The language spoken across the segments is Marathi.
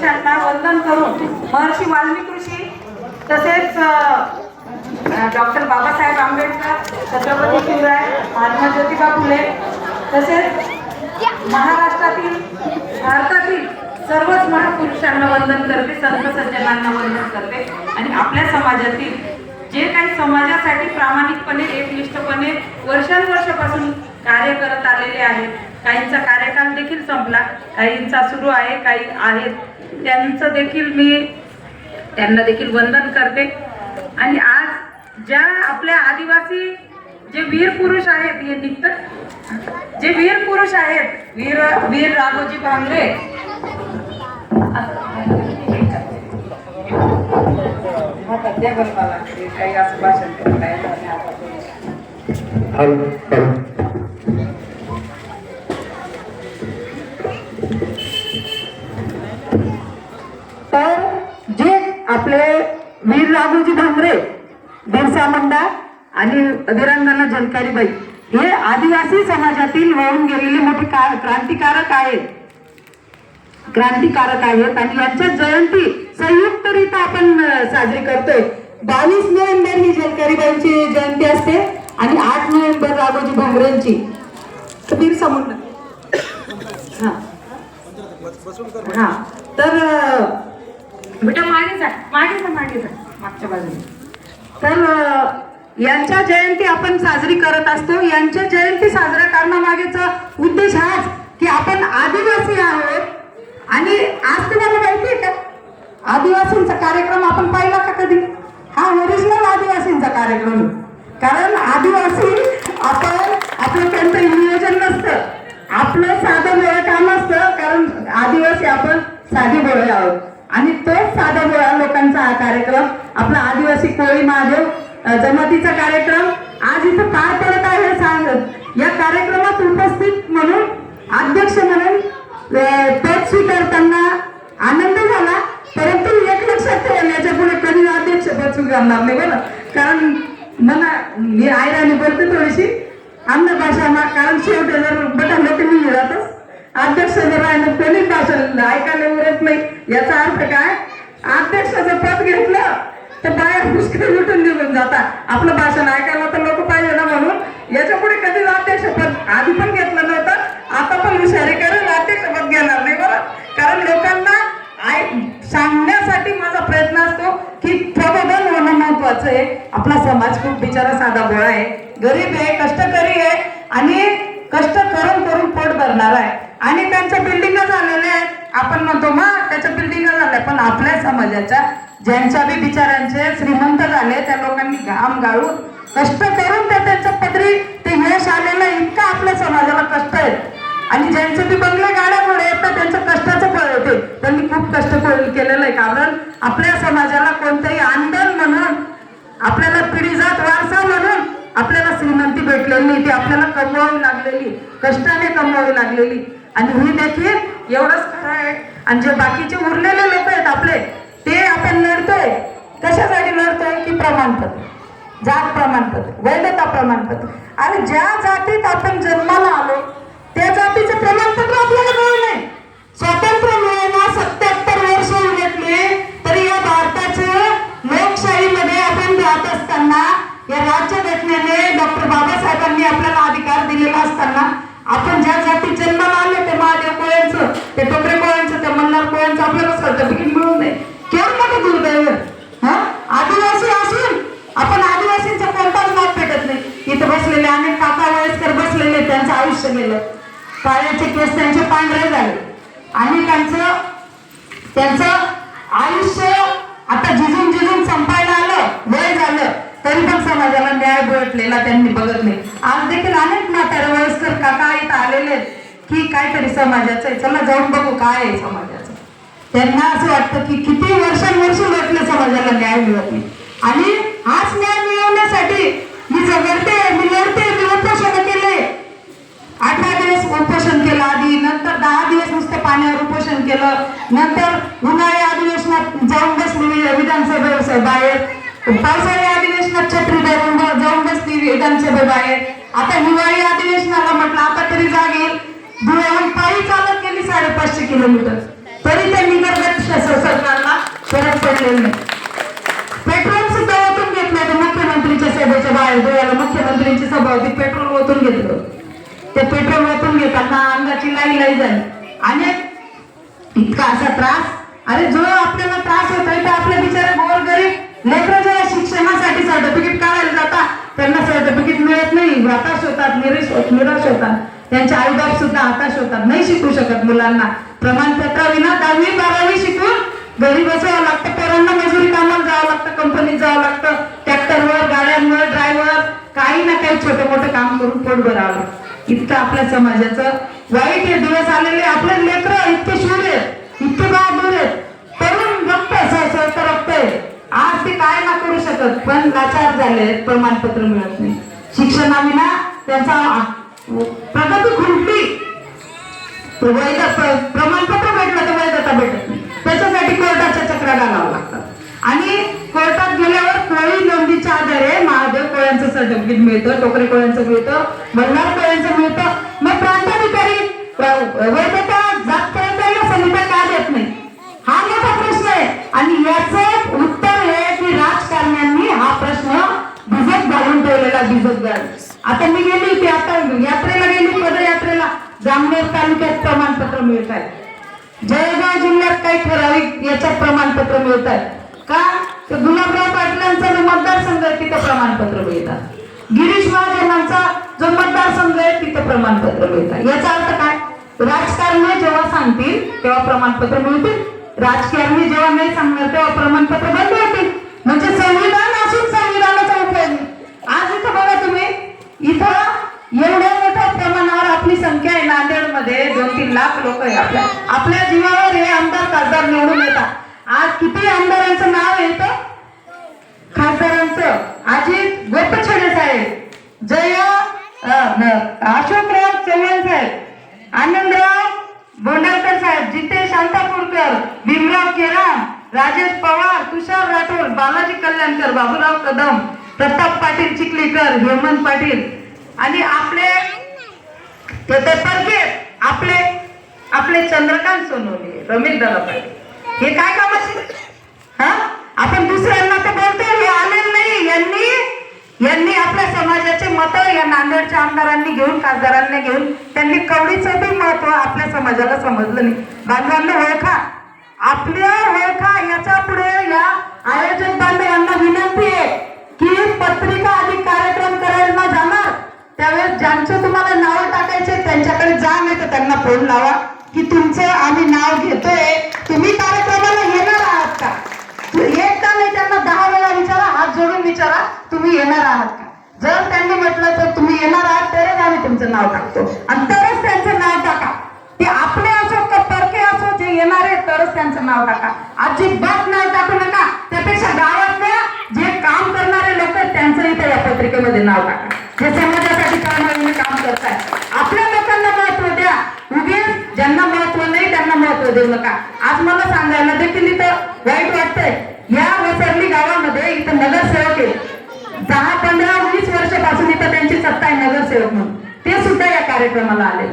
पुरुषांना वंदन करून महर्षी वाल्मिकी ऋषी तसेच डॉक्टर बाबासाहेब आंबेडकर छत्रपती शिवराय महात्मा ज्योतिबा फुले तसेच महाराष्ट्रातील भारतातील सर्वच महापुरुषांना वंदन करते संत सज्जनांना वंदन करते आणि आपल्या समाजातील जे काही समाजासाठी प्रामाणिकपणे एकनिष्ठपणे वर्षानुवर्षापासून कार्य करत आलेले आहेत काहींचा कार्यकाल देखील संपला काहींचा सुरू आहे काही आहेत त्यांचं देखील मी त्यांना देखील वंदन करते. आणि आज ज्या आपल्या आदिवासी जे वीर पुरुष आहेत हे निघत जे वीर पुरुष आहेत वीर वीर राघोजी भांगरे काही असं भाषण तर जे आपले वीर राघोजी धांगरे बिरसा मुंडा आणि वीरांगना जनकारीबाई हे आदिवासी समाजातील वळून गेलेले मोठे का- क्रांतिकारक आहेत. क्रांतिकारक आहेत आणि यांच्या जयंती संयुक्तरित्या आपण साजरी करतोय. बावीस नोव्हेंबर ही जनकारीबाईंची जयंती असते आणि आठ नोव्हेंबर राघोजी भांगरेंची बिरसा मुंडा. हा. हा. तर बेटा मागे जा मागे जा मागे जा मागच्या बाजूने तर यांच्या जयंती आपण साजरी करत असतो. यांच्या जयंती साजरा करण्यामागेचा उद्देश हाच की आपण आदिवासी आहोत. आणि आज तुम्हाला माहिती आहे का? आदिवासींचा कार्यक्रम आपण पाहिला का कधी? हा ओरिजिनल आदिवासींचा कार्यक्रम कारण आदिवासी आपण आपलं त्यांचं नियोजन नसतं. आपलं साधं वेळ काम असतं. कारण आदिवासी आपण साधी बोळे आहोत. आणि तोच साधा गोळा लोकांचा हा कार्यक्रम. आपला आदिवासी कोळी महादेव जमातीचा कार्यक्रम. आज इथं पार पडत आहे हे सांगत या कार्यक्रमात उपस्थित म्हणून अध्यक्ष म्हणून पद स्वीकारताना आनंद झाला. परंतु एक लक्षात ठेवा याच्यापुढे कधी अध्यक्ष पद स्वीकारणार नाही बरं? कारण मला मी आयराने बोलते थोडीशी. अन्न भाषा कारण शेवटी जर बटन लोक मी मिळतच अध्यक्ष जर राहिलं कोणी भाषा ऐकायला उरत नाही. याचा अर्थ काय? अध्यक्षाचं पद घेतलं तर बाहेर पुष्कळ उठून निघून जातात. आपलं भाषण ऐकायला तर लोक पाहिजे ना म्हणून. याच्यापुढे कधीच अध्यक्ष पद आधी पण घेतलं नव्हतं आता पण हुशारी करेल अध्यक्ष पद घेणार नाही बरं. कारण लोकांना ऐक सांगण्यासाठी माझा प्रयत्न असतो की प्रबोधन होणं महत्वाचं आहे. आपला समाज खूप बिचारा साधा भोळा आहे. गरीब आहे कष्टकरी आहे आणि कष्ट करून करून पोट भरणार आहे. आणि त्यांच्या बिल्डिंगा झालेल्या आहेत आपण म्हणतो मग त्याच्या बिल्डिंगा झाल्या. पण आपल्या समाजाच्या ज्यांच्या बी बिचारांचे श्रीमंत झाले त्या लोकांनी घाम गाळून कष्ट करून त्या त्यांच्या पदरी ते यश आलेलं आहे. इतकं आपल्या समाजाला कष्ट आहे आणि ज्यांचे बी बंगले गाड्यामुळे आहेत तर त्यांचं कष्टाचं फळ होते त्यांनी खूप कष्ट करून केलेलं आहे. कारण आपल्या समाजाला कोणतंही आंदोलन म्हणून आपल्याला पिढीजात वारसा म्हणून आपल्याला श्रीमंती भेटलेली ती आपल्याला कमवावी लागलेली. कष्टाने कमवावी लागलेली. आणि ही देखील एवढंच खरं आहे. आणि जे बाकीचे उरलेले लोक आहेत आपले ते आपण लढतोय. कशासाठी लढतोय? की प्रमाणपत्र. जात प्रमाणपत्र. वैधता प्रमाणपत्र. आणि ज्या जातीत आपण जन्माला आलो त्या जातीचं प्रमाणपत्र आपल्याला मिळू नये स्वातंत्र्य मिळायला सत्याहत्तर वर्ष घेतले तरी या भारताचे लोकशाहीमध्ये आपण राहत असताना या राज्यघटनेने डॉक्टर बाबासाहेबांनी आपल्याला अधिकार दिलेला असताना आपण ज्या जाती जन्माला आलो ते महादेव कोळ्यांचं ते टोकरे कोळ्यांचं ते मल्हार कोळ्यांचं आपल्याला सर्टिफिकेट मिळू नये. केवढं मोठं दुर्दैव हा? आदिवासी असून आपण आदिवासींचा कोणताच लाभ भेटत नाही. इथं बसलेले अनेक काका वयस्कर बसलेले त्यांचं आयुष्य गेलं. पायाचे केस त्यांचे पांढरे झाले. अनेकांचं त्यांचं आयुष्य आता जिजू तरी पण समाजाला न्याय भेटलेला त्यांनी बघत नाही आज देखील अनेक म्हातारे वयस्कर काका इथं आलेले की काहीतरी समाजाचं आहे. चला जाऊन बघू काय आहे समाजाचं. त्यांना असं वाटतं की किती वर्षांवर्ष लोटले समाजाला न्याय मिळत नाही. आणि हाच न्याय मिळवण्यासाठी मी झगडते मी लढते मी उपोषण केले. अठरा दिवस उपोषण केलं आधी नंतर दहा दिवस नुसतं पाण्यावर उपोषण केलं. नंतर उन्हाळी अधिवेशनात जाऊन बसली विधानसभे बाहेर. पावसाळ्या अधिवेशनात छत्री धरून ब- जाऊन बसली विधानसभे बाहेर आता हिवाळी अधिवेशनाला म्हटलं आता तरी जाग. धुळ्याहून पायी चालत गेली साडेपाचशे किलोमीटर. तरी त्यांनी सरकारला फरक पडलेला नाही. पेट्रोल सुद्धा ओतून घेतलं होतं. मुख्यमंत्रीच्या सभेच्या बाहेर धुळ्याला मुख्यमंत्र्यांची सभा होती. पेट्रोल ओतून घेतलं. ते पेट्रोल ओतून घेताना अंगाची लाई लाई झाली. आणि इतका असा त्रास. अरे जो आपल्याला त्रास होतोय तर आपल्या बिचारे गोर गरीब लेकर शिक्षणासाठी सर्टिफिकेट काढायला जातात त्यांना सर्टिफिकेट मिळत नाही. हताश होतात निराश निराश होतात. त्यांचे आईबाप सुद्धा हताश होतात. नाही शिकू शकत मुलांना. प्रमाणपत्राविना दहावी बारावी शिकून घरी बसावं लागतं. पोरांना मजुरी कामाला जावं लागतं कंपनीत जावं लागतं. ट्रॅक्टरवर गाड्यांवर ड्रायव्हर काही ना काही छोटं मोठं काम करून पोट भरावं लागतं. इतकं आपल्या समाजाचं वाईट हे दिवस आलेले. आपले लेकर इतके शूर आहेत इतके बहादूर आहेत. तरुण रक्त रक्तय आज ते काय शकत पण लाचार झाले प्रमाणपत्र मिळत नाही. शिक्षणाविना त्यांचा प्रगती खुंटली. वैध प्रमाणपत्र भेटलं तर वैधता भेटत नाही. त्याच्यासाठी कोर्टाच्या चक्रा घालावं लागतात. आणि कोर्टात गेल्यावर कोळी नोंदीच्या आधारे महादेव कोळ्यांचं सर्टिफिकेट मिळतं टोकरे कोळ्यांचं मिळतं मल्हार कोळ्यांचं मिळतं. मग प्रांताधिकारी वैधता जात कोळ्यांना संहिता का देत नाही? हा मोठा प्रश्न आहे. आणि याचं उत्तर आहे की राजकारण्यांनी हा प्रश्न भिजत घालून ठेवलेला भिजत घाल आता मी गेली होती आता यात्रेला गेली पदयात्रेला. जामनेर तालुक्यात प्रमाणपत्र मिळत आहे. जळगाव जिल्ह्यात काही ठराविक याच्यात प्रमाणपत्र मिळत आहे. का? तर गुलाबराव पाटलांचा जो मतदारसंघ आहे तिथं प्रमाणपत्र मिळतात गिरीश महाजनांचा जो मतदारसंघ आहे तिथं प्रमाणपत्र मिळतात याचा अर्थ काय? राजकारणी जेव्हा सांगतील तेव्हा प्रमाणपत्र मिळतील. राजकारणी जेव्हा नाही सांगणार तेव्हा प्रमाणपत्र बंद होतील. म्हणजे संविधान असून आज इथं बघा तुम्ही. इथं एवढ्या मोठ्या प्रमाणावर आपली संख्या आहे नांदेडमध्ये दोन तीन लाख लोक आहे आपल्या. आपल्या जीवावर हे आमदार खासदार निवडून येतात. आज किती आमदारांचं नाव येतं खासदारांचं. अजित गोपछडे साहेब जय अशोकराव चव्हाण साहेब आनंदराव बोंडलकर साहेब जितेश शांतापूरकर भीमराव केराम राजेश पवार तुषार राठोड बालाजी कल्याणकर बाबूराव कदम प्रताप पाटील चिखलीकर हेमंत पाटील. आणि आपले ते आपले आपले चंद्रकांत सोनवणे रमेश दादा पाटील. हे काय कामाचे हा? आपण दुसऱ्यांना तर बोलतो हे आलेलं नाही. यांनी यांनी आपल्या समाजाचे मत या नांदेडच्या आमदारांनी घेऊन खासदारांनी घेऊन त्यांनी कवडीचं बी महत्त्व आपल्या समाजाला समजलं नाही. बांधवांना ओळखा. आपल्या ओळखा याच्यापुढे या आयोजक बांधवांना विनंती आहे. की पत्रिका आणि कार्यक्रम करायला जाणार त्यावेळेस ज्यांचं तुम्हाला नाव टाकायचे त्यांच्याकडे जा नाही तर त्यांना फोन लावा की तुमचं आम्ही नाव घेतोय. तुम्ही कार्यक्रमाला येणार आहात का? तू एकदा नाही त्यांना दहा वेळा विचारा हात जोडून विचारा तुम्ही येणार आहात का? जर त्यांनी म्हटलं तर तुम्ही येणार आहात तरच आम्ही तुमचं नाव टाकतो. आणि तरच त्यांचं नाव टाका. ते आपले असो का परके असो जे येणार आहेत तरच त्यांचं नाव टाका. अजिबात मध्ये नाव टाका. हे समाजासाठी काम काम करताय. आपल्या लोकांना महत्त्व द्या. उगीच ज्यांना महत्त्व नाही त्यांना महत्त्व देऊ नका. आज मला सांगायला देखील इथं वाईट वाटतंय. या वसरली गावामध्ये इथं नगरसेवक आहे दहा पंधरा वीस वर्षापासून इथं त्यांची सत्ता आहे नगरसेवक म्हणून. ते सुद्धा या कार्यक्रमाला आले.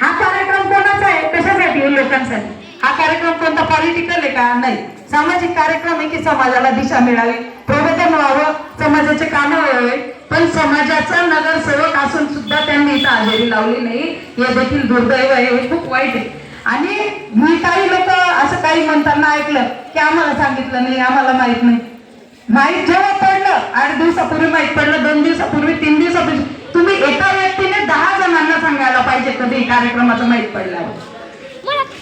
हा कार्यक्रम कोणाचा आहे? कशासाठी? लोकांसाठी. हा कार्यक्रम कोणता पॉलिटिकल आहे का? नाही. सामाजिक कार्यक्रम आहे की समाजाला दिशा मिळावी? प्रबोधन व्हावं समाजाचे काम व्हावे पण समाजाचा नगरसेवक असून सुद्धा त्यांनी इथं हजेरी लावली नाही. हे देखील दुर्दैव आहे हे खूप वाईट आहे. आणि मी काही लोक असं काही म्हणताना ऐकलं की आम्हाला सांगितलं नाही आम्हाला माहीत नाही. माहीत जेव्हा पडलं आठ दिवसापूर्वी माहीत पडलं दोन दिवसापूर्वी तीन दिवसापूर्वी. तुम्ही एका व्यक्तीने दहा जणांना सांगायला पाहिजे कधी कार्यक्रमाचं माहीत पडल्यावर.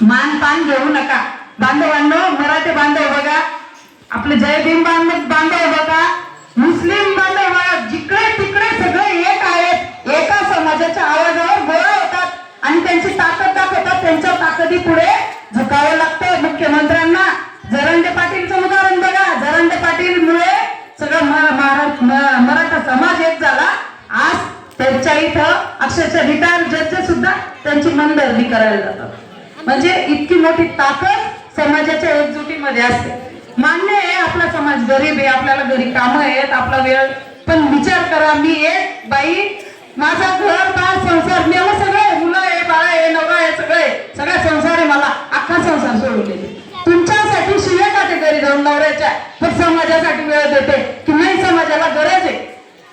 मान पान घेऊ नका. बांधवांनो मराठी बांधव बघा. आपले जय भीम बांधव बांधव बघा. मुस्लिम बांधव जिकडे तिकडे सगळे एक आहेत. एका समाजाच्या आवाजावर गोळा होतात आणि त्यांची ताकद दाखवतात. त्यांच्या ताकदी पुढे झुकावं लागतं. मुख्यमंत्र्यांना जरंडे पाटीलचं उदाहरण बघा. जरंडे पाटील मुळे सगळं मराठा समाज एक झाला. आज त्यांच्या इथं अक्षरशः रिटायर जज सुद्धा त्यांची मनधरणी करायला जातात. म्हणजे इतकी मोठी ताकद समाजाच्या एकजुटीमध्ये असते. मान्य आहे आपला समाज गरीब आहे आपल्याला घरी कामं आहेत आपला वेळ. पण विचार करा मी एक बाई माझा घर बाळ संसार मी सगळं मुलं आहे बाळा आहे नवरा आहे सगळं सगळा संसार आहे मला अख्खा संसार सोडून देते. तुमच्यासाठी शिवे का ते घरी जाऊन नवऱ्याच्या पण समाजासाठी वेळ देते की नाही समाजाला गरज आहे.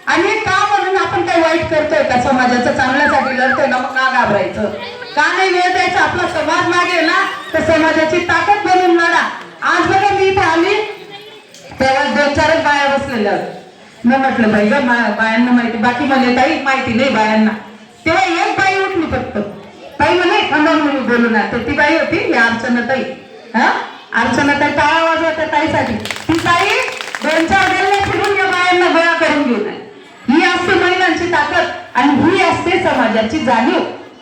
आणि का म्हणून आपण काही वाईट करतोय का समाजाचं? चांगल्यासाठी लढतोय ना मग का घाबरायचं? का नाही वेळ द्यायचा? आपला समाज मागे ना तर समाजाची ताकद बनून लढा आज बघा मी इथे आली. तेव्हा दोन चारच बाया बसलेल्या. होत्या. मी म्हटलं बाई ग बायांना माहिती बाकी मला ताई माहिती नाही बायांना. तेव्हा एक बाई उठली फक्त. ताई म्हणे थांबा म्हणून बोलू ना तर ती बाई होती ही अर्चना ताई. हा? अर्चना ताई आवाज होता ताईसाठी? ती ताई दोन चार गल्ले फिरून या बायांना गोळा करून घेऊन नये ही असते महिलांची ताकद आणि ही असते समाजाची जाणीव.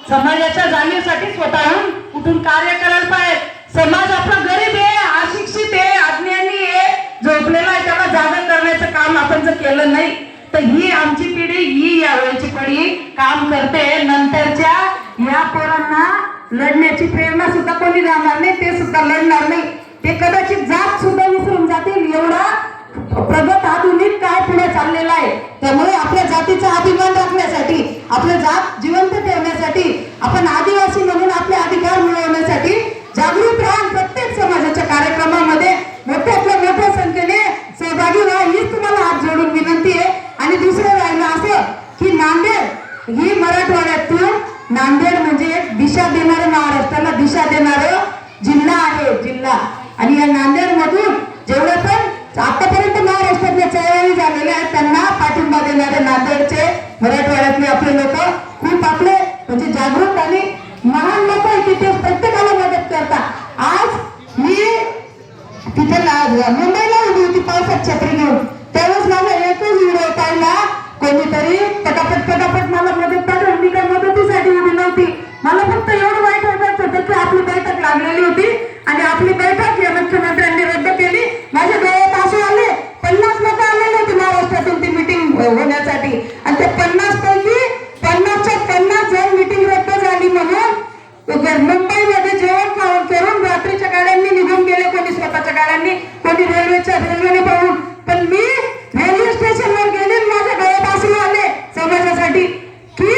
समाजाच्या जाणीवसाठी स्वतःहून उठून कार्य करायला पाहिजे. समाज आपला गरीब आहे अशिक्षित आहे अज्ञानी आहे. झोपलेला आहे त्याला जागा करण्याचं काम आपण जर केलं नाही तर ही आमची पिढी ही यावेळीची पिढी काम करते. नंतरच्या या पोरांना लढण्याची प्रेरणा सुद्धा कोणी राहणार नाही ते सुद्धा लढणार नाही. ते कदाचित जात सुद्धा विसरून जातील. एवढा प्रगत आधुनिक काय पुढे चाललेला आहे. त्यामुळे आपल्या जातीचा अभिमान राखण्यासाठी आपलं जात जिवंत ठेवण्यासाठी आपण आधी म्हणून आपले अधिकार मिळवण्यासाठी जागृत राहून प्रत्येक समाजाच्या कार्यक्रमामध्ये मोठ्यातल्या मोठ्या संख्येने सहभागी व्हा हीच तुम्हाला हात जोडून विनंती आहे आणि दुसरं राहिलं असं की नांदेड ही मराठवाड्यातून नांदेड म्हणजे एक दिशा देणारं महाराष्ट्राला दिशा देणारं जिल्हा आहे जिल्हा आणि या नांदेड मधून जेवढे पण आतापर्यंत महाराष्ट्रातल्या चळवळी झालेल्या आहेत त्यांना पाठिंबा देणारे नांदेडचे मराठवाड्यातले आपले लोक खूप आपले म्हणजे जागरूक आणि महान लोक आहेत की ते प्रत्येकाला मदत करतात आज मी तिथे मुंबईला उभी होती पावसात छत्री घेऊन. त्यावेळेस माझा एकच व्हिडिओ काढला. कोणीतरी पटापट पटापट मला मदत पाठवून मी काय मदतीसाठी उभी नव्हती. मला फक्त एवढं वाईट वाटत होतं की आपली बैठक लागलेली होती आणि आपली बैठक या मुख्यमंत्र्यांनी रद्द केली. माझ्या डोळ्यात असे आले. पन्नास लोक आलेले होते महाराष्ट्रातून ती मिटिंग होण्यासाठी. आणि ते पन्नास पैकी पन्नासच्या पन्नास जण मिटिंग रद्द झाली म्हणून मुंबईमध्ये जेवण खाऊन करून रात्रीच्या गाड्यांनी निघून गेले कोणी स्वतःच्या गाड्यांनी. कोणी रेल्वेच्या रेल्वेने पाहून. पण मी रेल्वे स्टेशनवर गेले आणि माझ्या डोळ्यात असू आले समाजासाठी. की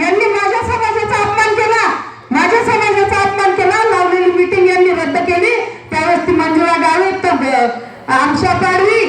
यांनी माझ्या समाजाचा अपमान केला. माझ्या समाजाचा अपमान केला. लावलेली मिटिंग यांनी रद्द केली. त्यावेळेस ती मंजुळा गावी तर आमशा पाडवी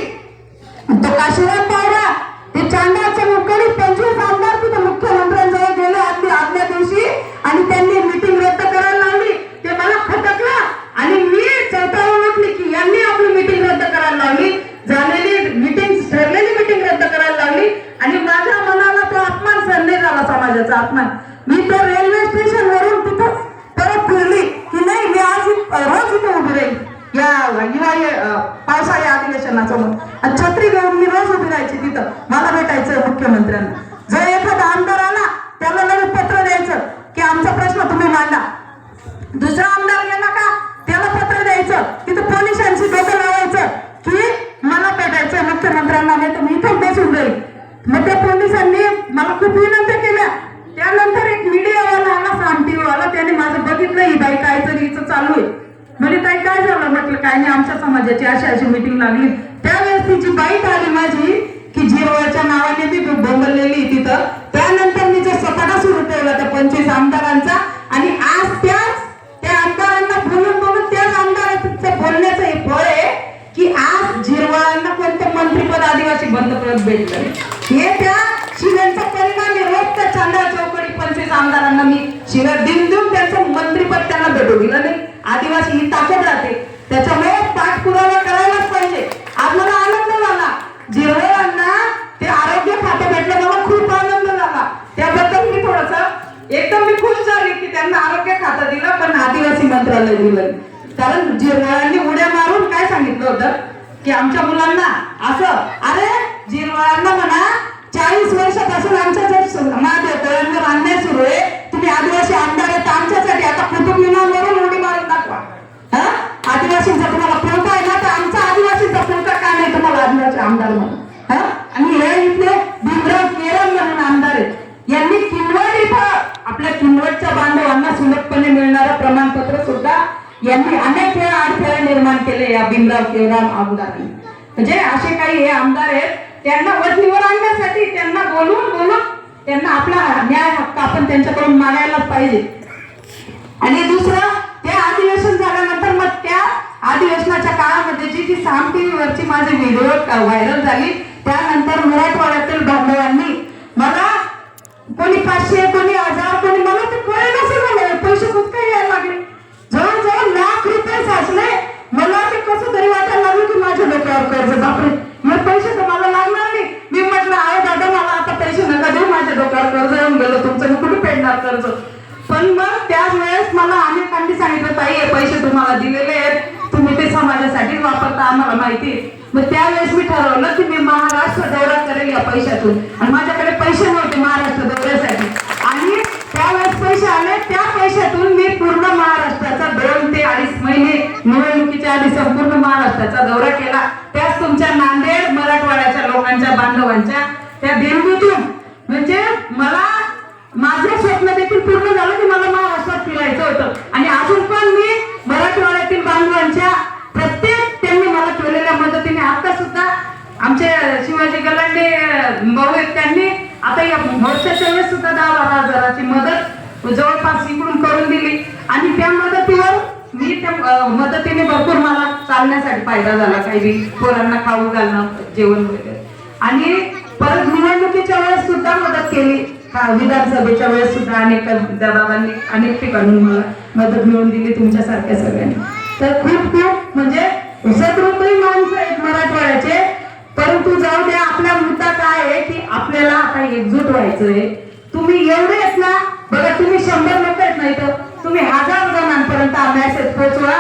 भेटायचं मुख्यमंत्र्यांना मंत्रीपद आदिवासी बंधपद भेटलं. हे त्या शिव्यांचा परिणाम रोज त्या चांदा चौकडी पंचवीस आमदारांना मी शिव्या देऊन देऊन त्यांचं मंत्रीपद त्यांना भेटू दिलं नाही. आदिवासी ही ताकद राहते. त्याच्यामुळे पाठपुरावा करायलाच पाहिजे. आपल्याला आनंद झाला. जिरवळांना ते आरोग्य खातं भेटलं मला खूप आनंद झाला. त्याबद्दल मी थोडस एकदम मी खुश झाली की त्यांना आरोग्य खातं दिलं पण आदिवासी मंत्रालय दिलं कारण जिरवळांनी उड्या मारून काय सांगितलं होतं? की आमच्या मुलांना असं अरे जिरवाळांना म्हणा चाळीस वर्षापासून आमच्या जर महादेवतळ्यांवर अन्याय सुरू आहे तुम्ही आदिवासी आमदार आहेत आमच्यासाठी आता कुटुंबिनांवरून उडी मारून दाखवा हा? आदिवासींचा तुम्हाला पुळका आहे ना तर आमचा आदिवासींचा पुळका का नाही तुम्हाला आदिवासी आमदार म्हणून यांनी अनेक वेळा अडथळे निर्माण केले या भीमराव केरळ आमदारांनी म्हणजे असे काही हे आमदार आहेत त्यांना वजनीवर आणण्यासाठी त्यांना बोलून बोलून त्यांना आपला न्याय हक्क आपण त्यांच्याकडून मागायलाच पाहिजे. आणि दुसरं ते अधिवेशन झाल्यानंतर मग त्या अधिवेशनाच्या काळामध्ये जी जी साम टीव्ही वरची माझी व्हिडिओ व्हायरल झाली त्यानंतर मराठवाड्यातील बांधवांनी मला कोणी पाचशे कोणी हजार कोणी मला ते कळेलच नाही पैसे खूप काही यायला लागले जवळजवळ लाख रुपये साचले मला ते कसं तरी वाटायला लागलं की माझ्या डोक्यावर कर्ज बापरे मग पैसे तर मला लागणार नाही मी म्हटलं आहे दादा मला आता पैसे नका देऊ माझ्या डोक्यावर कर्ज येऊन गेलं तुमचं मी कुठे फेडणार कर्ज पण मग त्याच वेळेस मला अनेकांनी सांगितलं ताई हे पैसे तुम्हाला दिलेले आहेत तुम्ही ते समाजासाठी वापरता आम्हाला माहिती आहे." मग त्यावेळेस मी ठरवलं की मी महाराष्ट्र दौरा करेल या पैशातून आणि माझ्याकडे पैसे नव्हते महाराष्ट्र दौऱ्यासाठी आणि त्यावेळेस पैसे आले त्या पैशातून मी पूर्ण महाराष्ट्राचा दोन ते अडीच महिने निवडणुकीच्या आधी संपूर्ण महाराष्ट्राचा दौरा केला त्याच तुमच्या नांदेड मराठवाड्याच्या लोकांच्या बांधवांच्या त्या देणगीतून म्हणजे मला माझं स्वप्न देखील पूर्ण झालं की मला महाराष्ट्रात फिरायचं होतं आणि अजून पण मी मराठवाड्यातील बांधवांच्या प्रत्येक त्यांनी मला केलेल्या मदतीने आता सुद्धा आमचे शिवाजी गलांडे अं, भाऊ आहेत त्यांनी आता या मोर्चाच्या वेळेस सुद्धा दहा बारा हजाराची मदत जवळपास इकडून करून दिली आणि त्या मदतीवर मी त्या अं, मदतीने भरपूर मला चालण्यासाठी फायदा झाला काही पोरांना खाऊ घालणं जेवण वगैरे. आणि परत निवडणुकीच्या वेळेस सुद्धा मदत केली. विधानसभेच्या वेळेस सुद्धा अनेक दादांनी अनेक ठिकाणी मला मदत मिळवून दिली तुमच्यासारख्या सगळ्यांनी. तर खूप खूप म्हणजे सदृपही माणसं आहेत मराठवाड्याचे. परंतु जाऊ द्या आपला मुद्दा काय आहे की आपल्याला आता एकजूट व्हायचंय. तुम्ही एवढे आहेत ना बघा तुम्ही शंभर लोक आहेत नाही तर तुम्ही हजार जणांपर्यंत हा मेसेज पोहोचवा.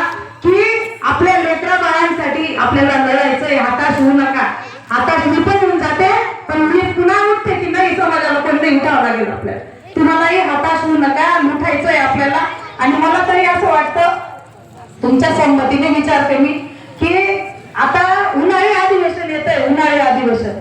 आपल्याला लढायचंय हताश होऊ नका. हताश मी पण होऊन जाते पण मी पुन्हा उठते की नाही समाजाला कोणते उठावं लागेल आपल्याला. तुम्हालाही हताश होऊ नका लुठायचंय आपल्याला. आणि मला तरी असं वाटतं तुमच्या संमतीने विचारते मी की आता उन्हाळी अधिवेशन येत आहे उन्हाळी अधिवेशन.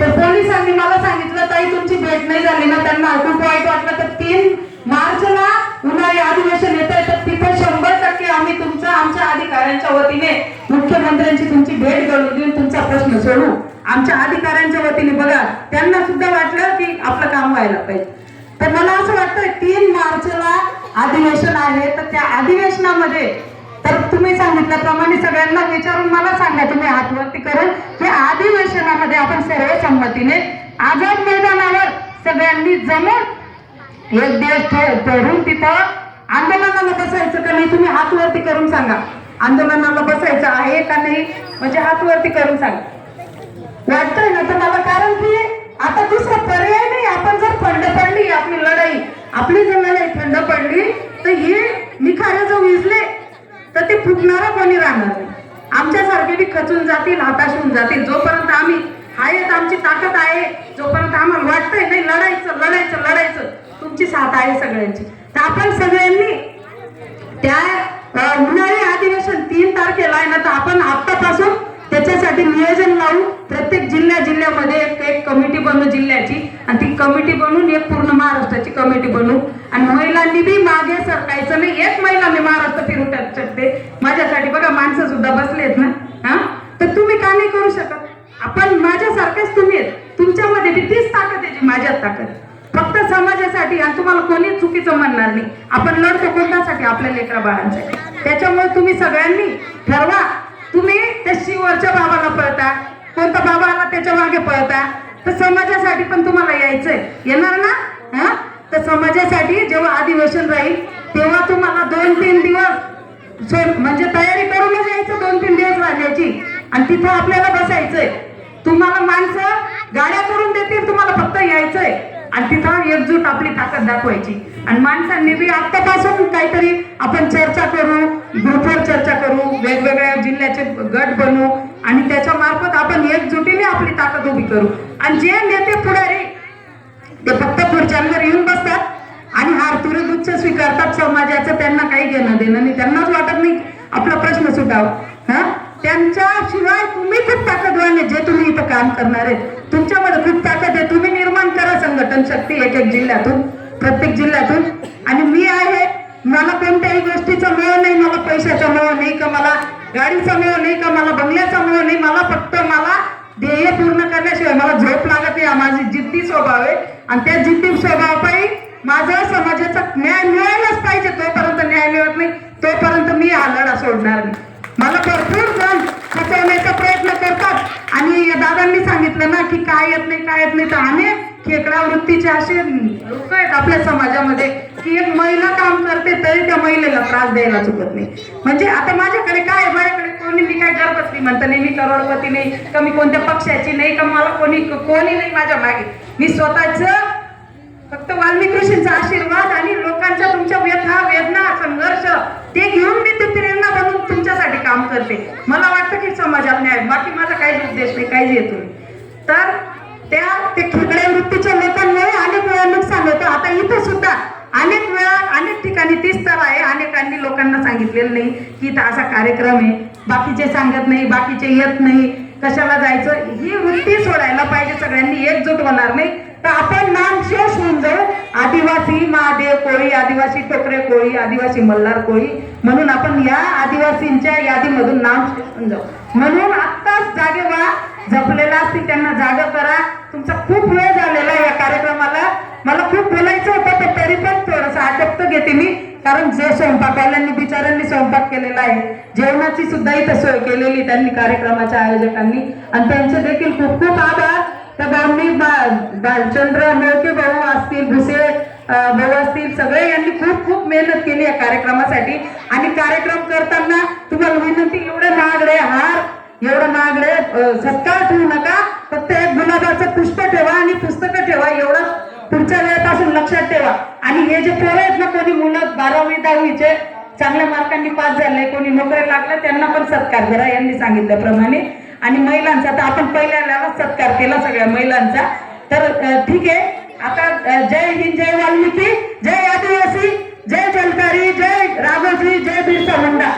तर पोलिसांनी मला सांगितलं ताई तुमची भेट नाही झाली ना त्यांना खूप वाईट वाटलं तर तीन मार्चला उन्हाळी अधिवेशन येत आहे तर तिथे शंभर टक्के आम्ही तुमचा आमच्या अधिकाऱ्यांच्या वतीने मुख्यमंत्र्यांची तुमची भेट घडून देऊन तुमचा प्रश्न सोडू. आमच्या अधिकाऱ्यांच्या वतीने बघा त्यांना सुद्धा वाटलं की आपलं काम व्हायला पाहिजे. तर मला असं वाटतं तीन मार्चला अधिवेशन आहे तर त्या अधिवेशनामध्ये तर तुम्ही सांगितल्याप्रमाणे सगळ्यांना विचारून मला सांगा तुम्ही हातवरती करून की अधिवेशनामध्ये आपण सर्व संमतीने आझाद मैदानावर सगळ्यांनी जमून एक दिवस ठे- ठरवून तिथं आंदोलनाला बसायचं का नाही तुम्ही हातवरती करून सांगा. आंदोलनाला बसायचं आहे का नाही म्हणजे हात वरती करून सांग वाटतंय ना तर मला कारण की आता दुसरा पर्याय नाही. आपण जर थंड पडली आपली लढाई आपली जर लढाई थंड पडली तर हे निखारे जर विजले तर ते फुटणारा कोणी राहणार आमच्यासारखे बी खचून जातील हाताश होऊन जातील. जोपर्यंत आम्ही आहेत आमची ताकद आहे जोपर्यंत आम्हाला वाटतंय नाही लढायचं लढायचं लढायचं तुमची साथ आहे सगळ्यांची. तर आपण सगळ्यांनी त्या उन्हाळी अधिवेशन तीन तारखेला आहे ना तर आपण आत्तापासून त्याच्यासाठी नियोजन लावू. प्रत्येक जिल्ह्या जिल्ह्यामध्ये एक एक कमिटी बनवू जिल्ह्याची. आणि ती कमिटी बनवून एक पूर्ण महाराष्ट्राची कमिटी बनवू आणि महिलांनी बी मागे सरकायचं नाही. एक महिला मी महाराष्ट्र फिरू शकते माझ्यासाठी बघा माणसं सुद्धा बसलेत ना. हा? तर तुम्ही का नाही करू शकत. आपण माझ्यासारखेच तुम्ही आहेत. तुमच्यामध्ये बी तीच ताकद आहे जी माझ्यात ताकद आहे. फक्त समाजासाठी आणि तुम्हाला कोणी चुकीचं म्हणणार नाही. आपण लढतो कोणत्यासाठी आपल्या लेकरा बाळांसाठी. त्याच्यामुळे तुम्ही सगळ्यांनी ठरवा. तुम्ही त्या शिवरच्या बाबाला पळता. कोणता बाबा आला त्याच्यामागे पळता. तर समाजासाठी पण तुम्हाला यायचंय. येणार ना? हा? तर समाजासाठी जेव्हा अधिवेशन राहील तेव्हा तुम्हाला दोन तीन दिवस म्हणजे तयारी करूनच यायचं दोन तीन दिवस राहण्याची. आणि तिथं आपल्याला बसायचंय. तुम्हाला माणसं गाड्या करून देतील तुम्हाला फक्त यायचंय. आणि तिथं एकजूट आपली ताकद दाखवायची. आणि माणसांनी बी आत्तापासून काहीतरी आपण चर्चा करू ग्रुपवर चर्चा करू वेगवेगळ्या जिल्ह्याचे गट बनवू आणि त्याच्या मार्फत आपण एकजुटीने आपली ताकद उभी करू. आणि जे नेते पुढारी ते फक्त खुर्च्यांवर येऊन बसतात आणि हार तुरंत उच्च स्वीकारतात. समाजाचं त्यांना काही घेणं देणं नाही. त्यांनाच वाटत नाही. आपला प्रश्न सुटावा. हा? त्यांच्याशिवाय तुम्ही खूप ताकदवान आहे जे तुम्ही इथं काम करणार आहे. तुमच्यामध्ये खूप ताकद आहे. तुम्ही निर्माण करा संघटन शक्ती एक एक जिल्ह्यातून प्रत्येक जिल्ह्यातून. आणि मी आहे मला कोणत्याही गोष्टीचा मिळव नाही मला पैशाचा मिळव नाही का मला गाडीचा मिळव नाही का मला बंगल्याचा मिळव नाही मला फक्त मला ध्येय पूर्ण करण्याशिवाय मला झोप लागत नाही. माझी जिद्दी स्वभाव आहे. आणि त्या जिद्दी स्वभावापायी माझा समाजाचा न्याय मिळायलाच पाहिजे. तोपर्यंत न्याय मिळत नाही. तोपर्यंत मी हा लढा सोडणार नाही. मला भरपूर जण फसवण्याचा प्रयत्न करतात. आणि दादांनी सांगितलं ना की काय येत नाही काय येत नाही. तर आम्ही खेकडा वृत्तीचे असे लोक आहेत आपल्या समाजामध्ये की एक महिला काम करते तरी त्या महिलेला त्रास द्यायला चुकत नाही. म्हणजे आता माझ्याकडे काय माझ्याकडे कोणी मी काय गरबच नाही म्हणत नाही मी करोडपती नाही का मी कोणत्या पक्षाची नाही का मला कोणी कोणी नाही माझ्या मागे. मी स्वतःच फक्त वाल्मिक ऋषींचा आशीर्वाद आणि लोकांच्या तुमच्या व्यथा वेदना संघर्ष ते घेऊन मी ते प्रेरणा बनून काम करते. मला वाटतं की समाजात न्याय. बाकी माझा काहीच उद्देश नाही काहीच येतो तर त्या ते खेकडे वृत्तीच्या लोकांमुळे अनेक वेळा नुकसान होतं. आता इथं सुद्धा अनेक वेळा अनेक ठिकाणी तीच तर आहे. अनेकांनी लोकांना सांगितलेलं नाही की इथं असा कार्यक्रम आहे. बाकीचे सांगत नाही बाकीचे येत नाही. कशाला जायचं? ही वृत्ती सोडायला पाहिजे. सगळ्यांनी एकजूट होणार नाही. तर आपण नाम शेष होऊन जाऊ. आदिवासी महादेव कोळी आदिवासी टोकरे कोळी आदिवासी मल्हार कोळी. म्हणून आपण या आदिवासींच्या यादीमधून नाम शेष होऊन जाऊ. म्हणून आत्ताच जागे व्हा. जपलेला असतील त्यांना जाग करा. तुमचा खूप वेळ झालेला आहे या कार्यक्रमाला. मला खूप बोलायचं होतं पण तरी पण थोडंसं आटपत घेते मी. कारण जे स्वयंपाकवाल्यांनी बिचाऱ्यांनी स्वयंपाक केलेला आहे जेवणाची सुद्धा इथं सोय केलेली त्यांनी कार्यक्रमाच्या आयोजकांनी. आणि त्यांचे देखील खूप खूप आभार. तर भावनी बालचंद्र मेळके भाऊ असतील भुसे अं, भाऊ असतील सगळे यांनी खूप खूप मेहनत केली या कार्यक्रमासाठी. आणि कार्यक्रम करताना तुम्हाला विनंती एवढे महागडे हार एवढं महागडे सत्कार ठेवू नका. फक्त एक गुलाबाचं पुष्प ठेवा आणि पुस्तकं ठेवा. एवढं पुढच्या वेळेपासून लक्षात ठेवा. आणि हे जे पोरं आहेत ना कोणी मुलं बारावी दहावीचे चांगल्या मार्कांनी पास झाले कोणी नोकरी लागल्या त्यांना पण सत्कार करा. यांनी सांगितल्याप्रमाणे. आणि महिलांचा तर आपण पहिल्याला सत्कार केला सगळ्या महिलांचा. तर ठीक आहे. आता जय हिंद जय वाल्मिकी जय आदिवासी जय जलकारी जय राघोजी जय बिरसा मुंडा.